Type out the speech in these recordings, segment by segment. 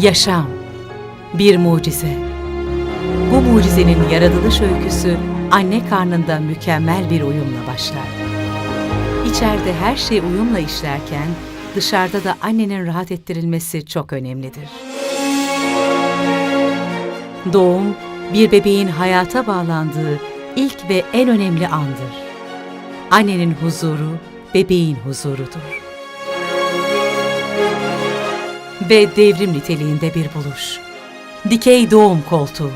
Yaşam, bir mucize. Bu mucizenin yaratılış öyküsü anne karnında mükemmel bir uyumla başlar. İçeride her şey uyumla işlerken dışarıda da annenin rahat ettirilmesi çok önemlidir. Doğum, bir bebeğin hayata bağlandığı ilk ve en önemli andır. Annenin huzuru, bebeğin huzurudur. Ve devrim niteliğinde bir buluş. Dikey doğum koltuğu.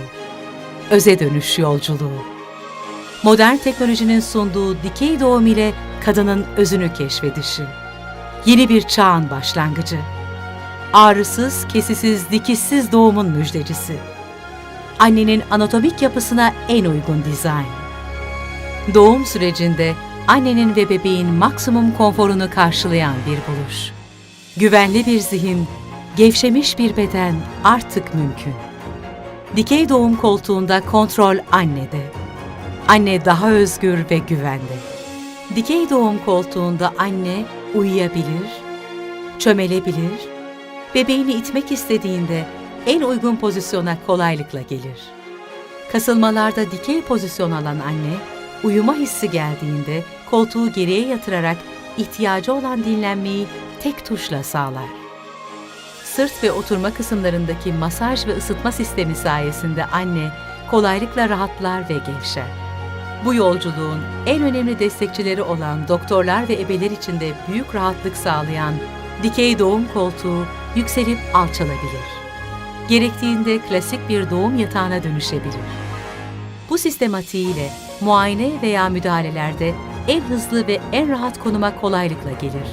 Öze dönüş yolculuğu. Modern teknolojinin sunduğu dikey doğum ile kadının özünü keşfedişi. Yeni bir çağın başlangıcı. Ağrısız, kesisiz, dikişsiz doğumun müjdecisi. Annenin anatomik yapısına en uygun dizayn. Doğum sürecinde annenin ve bebeğin maksimum konforunu karşılayan bir buluş. Güvenli bir zihin, gevşemiş bir beden artık mümkün. Dikey doğum koltuğunda kontrol annede. Anne daha özgür ve güvende. Dikey doğum koltuğunda anne uyuyabilir, çömelebilir, bebeğini itmek istediğinde en uygun pozisyona kolaylıkla gelir. Kasılmalarda dikey pozisyon alan anne, uyuma hissi geldiğinde koltuğu geriye yatırarak ihtiyacı olan dinlenmeyi tek tuşla sağlar. Sırt ve oturma kısımlarındaki masaj ve ısıtma sistemi sayesinde anne kolaylıkla rahatlar ve gevşer. Bu yolculuğun en önemli destekçileri olan doktorlar ve ebeler için de büyük rahatlık sağlayan dikey doğum koltuğu yükselip alçalabilir. Gerektiğinde klasik bir doğum yatağına dönüşebilir. Bu sistematiğiyle muayene veya müdahalelerde en hızlı ve en rahat konuma kolaylıkla gelir.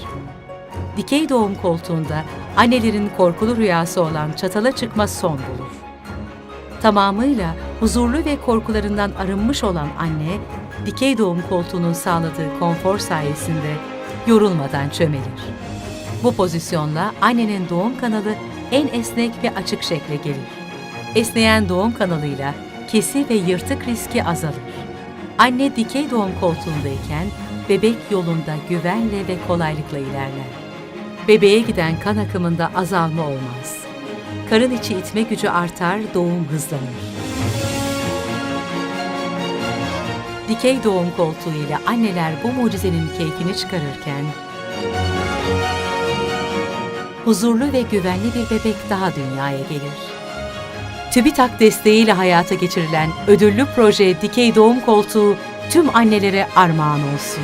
Dikey doğum koltuğunda annelerin korkulu rüyası olan çatala çıkma son bulur. Tamamıyla huzurlu ve korkularından arınmış olan anne, dikey doğum koltuğunun sağladığı konfor sayesinde yorulmadan çömelir. Bu pozisyonla annenin doğum kanalı en esnek ve açık şekle gelir. Esneyen doğum kanalıyla kesi ve yırtık riski azalır. Anne dikey doğum koltuğundayken bebek yolunda güvenle ve kolaylıkla ilerler. Bebeğe giden kan akımında azalma olmaz. Karın içi itme gücü artar, doğum hızlanır. Dikey doğum koltuğu ile anneler bu mucizenin keyfini çıkarırken huzurlu ve güvenli bir bebek daha dünyaya gelir. TÜBİTAK desteğiyle hayata geçirilen ödüllü proje Dikey Doğum Koltuğu tüm annelere armağan olsun.